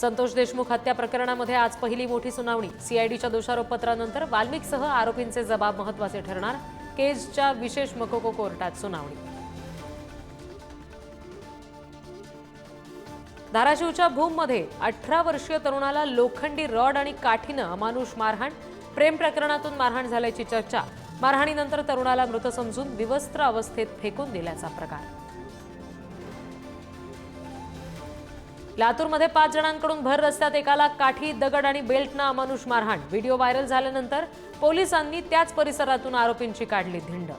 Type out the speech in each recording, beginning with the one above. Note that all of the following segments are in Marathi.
संतोष देशमुख हत्या प्रकरणामध्ये आज पहिली मोठी सुनावणी. सीआयडीच्या दोषारोपपत्रानंतर वाल्मिकसह आरोपींचे जबाब महत्त्वाचे ठरणार. केजच्या विशेष मकोको कोर्टात सुनावणी. धाराशिवच्या भूममध्ये अठरा वर्षीय तरुणाला लोखंडी रॉड आणि काठीनं अमानुष मारहाण प्रेम प्रकरणातून मारहाण झाल्याची चर्चा. मारहाणीनंतर तरुणाला मृत समजून विवस्त्र अवस्थेत फेकून दिल्याचा प्रकार. लातूरमध्ये पाच जणांकडून भर रस्त्यात एकाला काठी दगड आणि बेल्टनं अमानुष मारहाण. व्हिडिओ व्हायरल झाल्यानंतर पोलिसांनी त्याच परिसरातून आरोपींची काढली धिंड.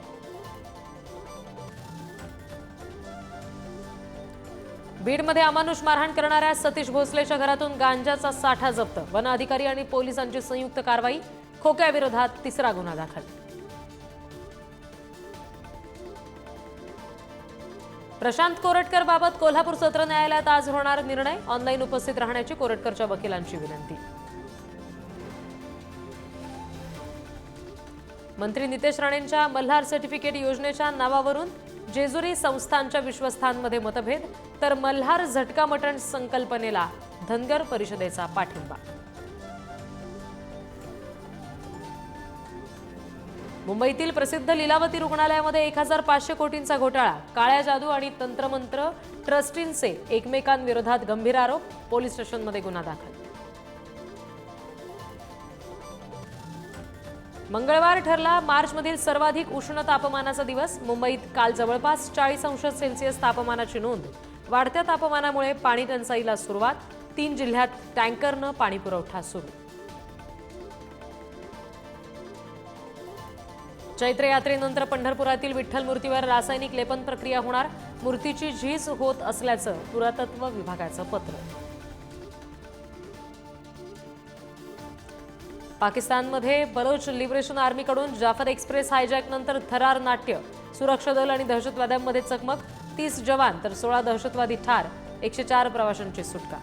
बीडमध्ये अमानुष मारहाण करणाऱ्या सतीश भोसलेच्या घरातून गांजाचा साठा जप्त. वन अधिकारी आणि पोलिसांची संयुक्त कारवाई खोक्याविरोधात तिसरा गुन्हा दाखल. प्रशांत कोरटकर बाबत कोल्हापूर सत्र न्यायालयात आज होणार निर्णय. ऑनलाईन उपस्थित राहण्याची कोरटकरच्या वकिलांची विनंती. मंत्री नितेश राणेंच्या मल्हार सर्टिफिकेट योजनेच्या नावावरून जेजुरी संस्थांच्या विश्वस्थांमध्ये मतभेद तर मल्हार झटका मटण संकल्पनेला धनगर परिषदेचा पाठिंबा. मुंबईतील प्रसिद्ध लीलावती रुग्णालयामध्ये एक हजार पाचशे कोटींचा घोटाळा काळ्या जादू आणि तंत्रमंत्र ट्रस्टींचे एकमेकांविरोधात गंभीर आरोप पोलीस स्टेशनमध्ये गुन्हा दाखल. मंगळवार ठरला मार्चमधील सर्वाधिक उष्ण तापमानाचा दिवस. मुंबईत काल जवळपास चाळीस अंश सेल्सिअस तापमानाची नोंद. वाढत्या तापमानामुळे पाणी टंचाईला सुरुवात. तीन जिल्ह्यात टँकरनं पाणीपुरवठा सुरू. चैत्र यात्रेनंतर पंढरपुरातील विठ्ठल मूर्तीवर रासायनिक लेपन प्रक्रिया होणार. मूर्तीची झीज होत असल्याचं पुरातत्व विभागाचं पत्र. पाकिस्तानमध्ये बलोच लिबरेशन आर्मीकडून जाफर एक्सप्रेस हायजॅक नंतर थरार नाट्य. सुरक्षा दल आणि दहशतवाद्यांमध्ये चकमक. तीस जवान तर सोळा दहशतवादी ठार. एकशे चार प्रवाशांची सुटका.